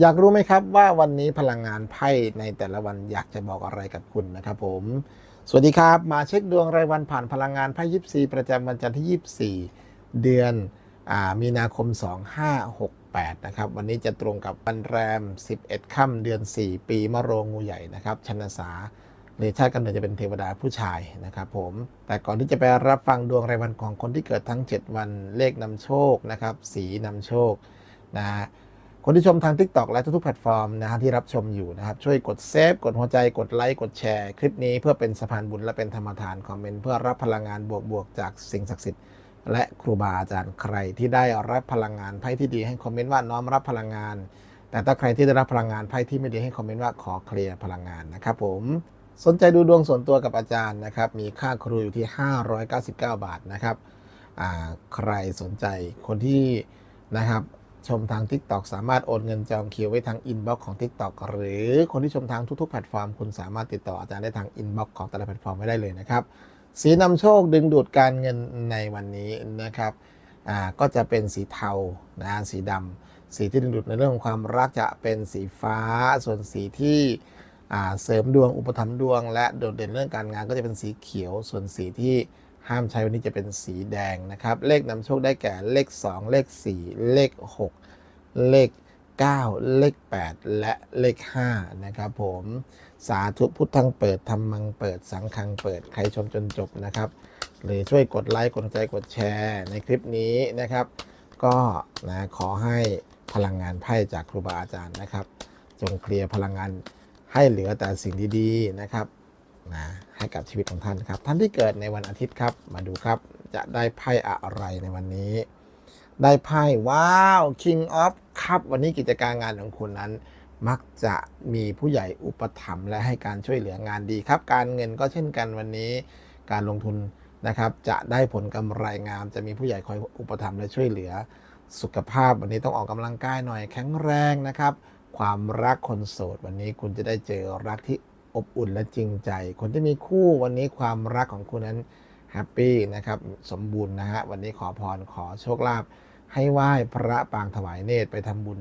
อยากรู้ไหมครับว่าวันนี้พลังงานไพ่ในแต่ละวันอยากจะบอกอะไรกับคุณนะครับผม สวัสดีครับ มาเช็คดวงรายวันผ่านพลังงานไพ่ยิปซีประจำวันจันทร์ที่ 24 เดือนอมีนาคม 2568 นะครับ วันนี้จะตรงกับวันแรม 11 ค่ำเดือน 4 ปีมะโรงงูใหญ่นะครับชนสาในชาติกำเนิดจะเป็นเทวดาผู้ชายนะครับผม แต่ก่อนที่จะไปรับฟังดวงรายวันของคนที่เกิดทั้ง 7 วันเลขนำโชคนะครับ สีนำโชคนะฮะ คนที่ชมทาง TikTok และทุกๆแพลตฟอร์มนะฮะที่รับชมอยู่นะครับ ช่วยกดเซฟ กดหัวใจกดไลค์ กดแชร์ คลิปนี้เพื่อเป็นสะพานบุญและเป็นธรรมทานคอมเมนต์เพื่อรับพลังงานบวกๆจากสิ่งศักดิ์สิทธิ์และครูบาอาจารย์ใครที่ได้รับพลังงานไพ่ที่ดีให้คอมเมนต์ว่าน้อมรับพลังงาน แต่ถ้าใครที่ได้รับพลังงานไพ่ที่ไม่ดีให้คอมเมนต์ว่าขอเคลียร์พลังงานนะครับผมสนใจดูดวงส่วนตัวกับอาจารย์นะครับ มีค่าครูอยู่ที่ 599 บาทนะครับใครสนใจคนที่นะครับ ชมทาง TikTok สามารถโอนเงินจองคิวไว้ทางอินบ็อกซ์ของ TikTok หรือคนที่ชมทางทุกๆแพลตฟอร์ม คุณสามารถติดต่ออาจารย์ได้ทางอินบ็อกซ์ของแต่ละแพลตฟอร์มไว้ได้เลยนะครับ สีนำโชคดึงดูดการเงินในวันนี้นะครับอ่าก็จะเป็นสีเทานะสีดำสีที่ดึงดูดในเรื่องของความรักจะเป็นสีฟ้า ส่วนสีที่อ่าเสริมดวงอุปถัมภ์ดวง และโดดเด่นเรื่องการงานก็จะเป็นสีเขียว ส่วนสีที่ ห้ามใช้วันนี้จะเป็นสีแดงนะครับ เลขนำโชคได้แก่เลข 2 เลข 4 เลข 6 เลข 9 เลข 8 และเลข5นะครับผมสาธุพุทธังเปิดธรรมังเปิดสังฆังเปิดใครชมจนจบนะครับ หรือช่วยกดไลค์กดใจกดแชร์ในคลิปนี้นะครับ ก็นะขอให้พลังงานไพ่จากครูบาอาจารย์นะครับ จงเคลียร์พลังงานให้เหลือแต่สิ่งดีๆนะครับ นะให้กับชีวิตของท่านครับ ท่านที่เกิดในวันอาทิตย์ครับ มาดูครับจะได้ไพ่อะไรในวันนี้ ได้ไพ่ว้าว King of ครับวันนี้กิจการงานของคุณนั้น มักจะมีผู้ใหญ่อุปถัมภ์และให้การช่วยเหลืองานดีครับ การเงินก็เช่นกันวันนี้ การลงทุนนะครับจะได้ผลกำไรงาม จะมีผู้ใหญ่คอยอุปถัมภ์และช่วยเหลือ สุขภาพวันนี้ต้องออกกำลังกายหน่อยแข็งแรงนะครับ ความรักคนโสดวันนี้คุณจะได้เจอรักที่ อบอุ่นและจริงใจ คนที่มีคู่วันนี้ความรักของคุณนั้นแฮปปี้นะครับสมบูรณ์นะฮะวันนี้ขอพรขอโชคลาภให้ไหว้พระปางถวายเนตรไปทำบุญ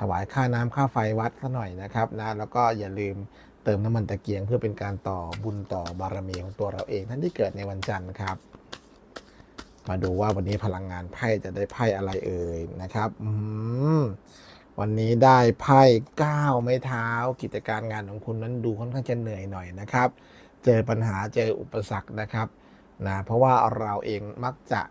ถวายค่าน้ำค่าไฟวัดซะหน่อยนะครับนะแล้วก็อย่าลืมเติมน้ำมันตะเกียงเพื่อเป็นการต่อบุญต่อบารมีของตัวเราเอง ท่านที่เกิดในวันจันทร์ครับมาดูว่าวันนี้พลังงานไพ่จะได้ไพ่อะไรเอ่ยนะครับ อืม วันนี้ได้ไพ่ก้าวไม้เท้า กิจการงานของคุณนั้นดูค่อนข้างจะเหนื่อยหน่อยนะครับ เจอปัญหาเจออุปสรรคนะครับนะเพราะว่าเราเองมักจะ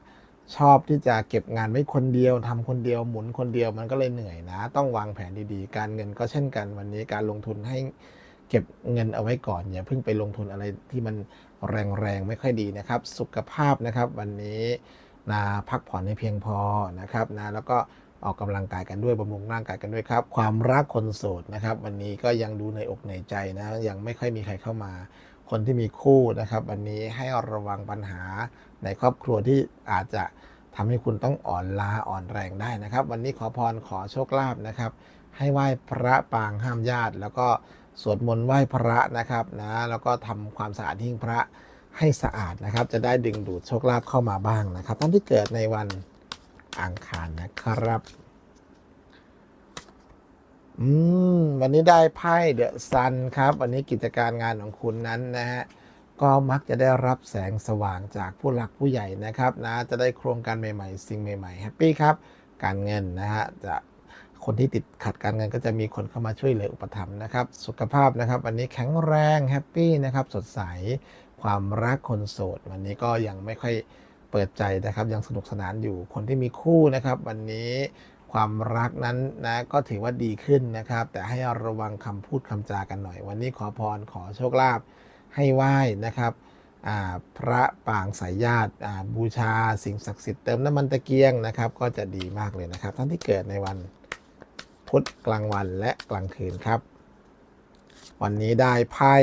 ชอบที่จะเก็บงานไว้คนเดียวทำคนเดียวหมุนคนเดียวมันก็เลยเหนื่อยนะ ต้องวางแผนดีๆ การเงินก็เช่นกันวันนี้การลงทุนให้เก็บเงินเอาไว้ก่อนอย่าเพิ่งไปลงทุนอะไรที่มันแรงๆไม่ค่อยดีนะครับ สุขภาพนะครับ วันนี้นะพักผ่อนให้เพียงพอนะครับนะแล้วก็ ออกกำลังกายกันด้วยบำรุงร่างกายกันด้วยครับ ความรักคนโสดนะครับ วันนี้ก็ยังดูในอกในใจนะยังไม่ค่อยมีใครเข้ามา คนที่มีคู่นะครับ วันนี้ให้ระวังปัญหาในครอบครัวที่อาจจะทำให้คุณต้องอ่อนล้าอ่อนแรงได้นะครับ วันนี้ขอพรขอโชคลาภนะครับ ให้ไหว้พระปางห้ามญาติ แล้วก็สวดมนต์ไหว้พระนะครับนะแล้วก็ทำความสะอาดหิ้งพระให้สะอาดนะครับ จะได้ดึงดูดโชคลาภเข้ามาบ้างนะครับท่านที่เกิดในวัน อังคารนะครับ อืม วันนี้ได้ไพ่เดอะซันครับ วันนี้กิจการงานของคุณนั้นนะฮะก็มักจะได้รับแสงสว่างจากผู้หลักผู้ใหญ่นะครับนะจะได้โครงการใหม่ๆ สิ่งใหม่ๆแฮปปี้ครับ การเงินนะฮะจะคนที่ติดขัดการเงินก็จะมีคนเข้ามาช่วยเหลืออุปถัมภ์นะครับ สุขภาพนะครับ วันนี้แข็งแรงแฮปปี้นะครับ สดใสความรักคนโสด วันนี้ก็ยังไม่ค่อย เปิดใจนะครับยังสนุกสนานอยู่คนที่มีคู่นะครับ วันนี้ความรักนั้นนะก็ถือว่าดีขึ้นนะครับ แต่ให้ระวังคำพูดคำจากันหน่อย วันนี้ขอพรขอโชคลาภให้ไหว้นะครับพระปางสายญาติบูชา สิ่งศักดิ์สิทธิ์เติมน้ำมันตะเกียงนะครับ ก็จะดีมากเลยนะครับ ท่านที่เกิดในวันพุธกลางวันและกลางคืนครับ วันนี้ได้ไพ่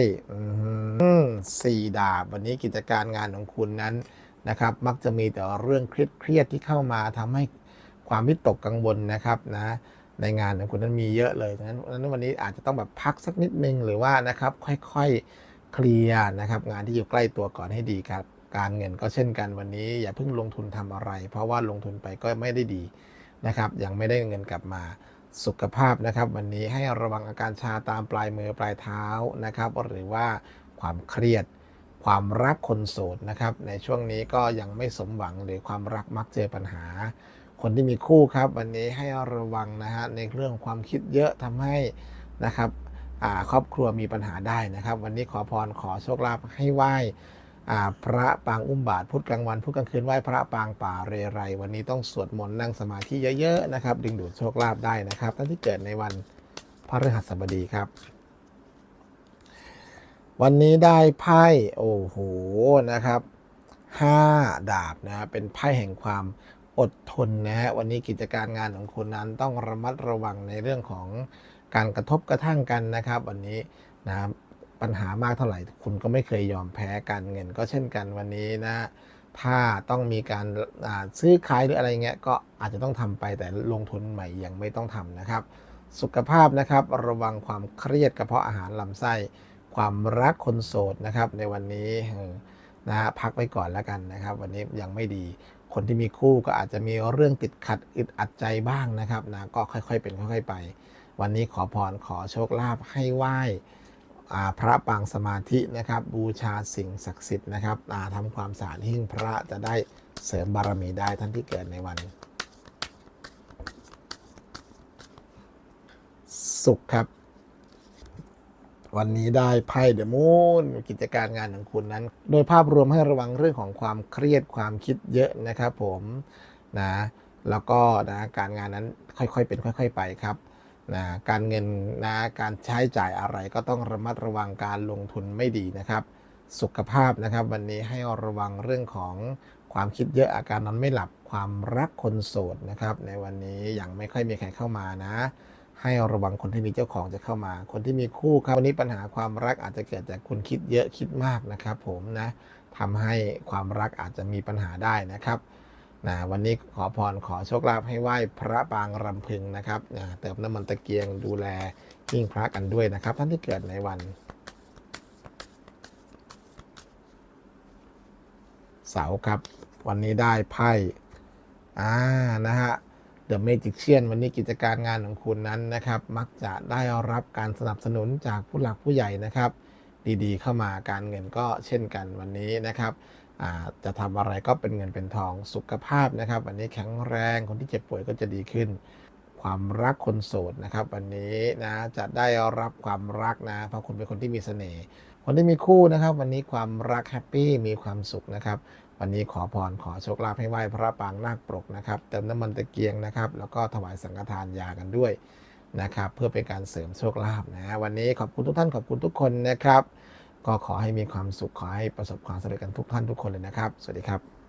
สี่ดาบ วันนี้กิจการงานของคุณนั้น นะครับมักจะมีแต่เรื่องเครียดที่เข้ามาทำให้ความวิตกกังวลนะครับนะในงานของคุณนั้นมีเยอะเลยดังนั้นนั้นวันนี้อาจจะต้องแบบพักสักนิดนึงหรือว่านะครับค่อยๆเคลียร์นะครับงานที่อยู่ใกล้ตัวก่อนให้ดีครับ การเงินก็เช่นกันวันนี้ อย่าเพิ่งลงทุนทำอะไร เพราะว่าลงทุนไปก็ไม่ได้ดีนะครับยังไม่ได้เงินกลับมาสุขภาพนะครับ วันนี้ให้ระวังอาการชาตามปลายมือปลายเท้านะครับ หรือว่าความเครียด ความรักคนโสดนะครับ ในช่วงนี้ก็ยังไม่สมหวังหรือความรักมักเจอปัญหา คนที่มีคู่ครับ วันนี้ให้ระวังนะฮะในเรื่องความคิดเยอะทำให้นะครับครอบครัวมีปัญหาได้นะครับ วันนี้ขอพรขอโชคลาภให้ไหว้อ่าพระปางอุ้มบาทพุธกลางวันพุธกลางคืนไหว้พระปางป่าเรไร วันนี้ต้องสวดมนต์นั่งสมาธิเยอะๆนะครับ ดึงดูดโชคลาภได้นะครับท่านที่เกิดในวันพระฤหัสบดีครับ วันนี้ได้ไพ่โอ้โหนะครับห้าดาบนะเป็นไพ่แห่งความอดทนนะฮะวันนี้กิจการงานของคุณนั้นต้องระมัดระวังในเรื่องของการกระทบกระทั่งกันนะครับ วันนี้นะครับปัญหามากเท่าไหร่คุณก็ไม่เคยยอมแพ้การเงินก็เช่นกันวันนี้นะถ้าต้องมีการาซื้อขายหรืออะไรเงี้ยก็อาจจะต้องทำไปแต่ลงทุนใหม่ยังไม่ต้องทำนะครับ สุขภาพนะครับระวังความเครียดกระเพาะอาหารลำไส้ ความรักคนโสดนะครับ ในวันนี้นะฮะพักไว้ก่อนแล้วกันนะครับ วันนี้ยังไม่ดีคนที่มีคู่ก็อาจจะมีเรื่องติดขัดอึดอัดใจบ้างนะครับนะก็ค่อยๆเป็นค่อย ๆไป วันนี้ขอพรขอโชคลาภให้ไหว้อ่าพระปางสมาธินะครับ บูชาสิ่งศักดิ์สิทธิ์นะครับอ่าทำความสะอาดหิ้งพระจะได้เสริมบารมีได้ท่านที่เกิดในวัน สุขครับ วันนี้ได้ไพ่เดอะมูนกิจการงานของคุณนั้น โดยภาพรวมให้ระวังเรื่องของความเครียดความคิดเยอะนะครับผมนะแล้วก็นะการงานนั้นค่อยๆเป็นค่อย ๆ ไปครับนะการเงินนะการใช้จ่ายอะไรก็ต้องระมัดระวังการลงทุนไม่ดีนะครับ สุขภาพนะครับ วันนี้ให้ระวังเรื่องของความคิดเยอะอาการนอนไม่หลับความรักคนโสดนะครับ ในวันนี้ยังไม่ค่อยมีใครเข้ามานะ ให้ระวังคนที่มีเจ้าของจะเข้ามา คนที่มีคู่ครับวันนี้ปัญหาความรักอาจจะเกิดจากคุณคิดเยอะคิดมากนะครับ ผมนะทำให้ความรักอาจจะมีปัญหาได้นะครับนะวันนี้ขอพรขอโชคลาภให้ไหว้พระปางรำพึงนะครับนะเติมน้ำมันตะเกียงดูแลหิ้งพระกันด้วยนะครับ ท่านที่เกิดในวันเสาร์ครับ วันนี้ได้ไพ่อ่านะฮะ เดอะเมจิกเชียนวันนี้กิจการงานของคุณนั้นนะครับ มักจะได้รับการสนับสนุนจากผู้หลักผู้ใหญ่นะครับ ดีๆ เข้ามาการเงินก็เช่นกันวันนี้นะครับอ่าจะทำอะไรก็เป็นเงินเป็นทองสุขภาพนะครับ วันนี้แข็งแรงคนที่เจ็บป่วยก็จะดีขึ้น ความรักคนโสดนะครับ วันนี้นะจะได้รับความรักนะ เพราะคุณเป็นคนที่มีเสน่ห์คนที่มีคู่นะครับ วันนี้ความรักแฮปปี้มีความสุขนะครับ วันนี้ขอพรขอโชคลาภให้ไหว้พระปางนาคปรกนะครับเติมน้ำมันตะเกียงนะครับ แล้วก็ถวายสังฆทานยากันด้วยนะครับ เพื่อเป็นการเสริมโชคลาภนะวันนี้ขอบคุณทุกท่านขอบคุณทุกคนนะครับ ก็ขอให้มีความสุขขอให้ประสบความสำเร็จกันทุกท่านทุกคนเลยนะครับ สวัสดีครับ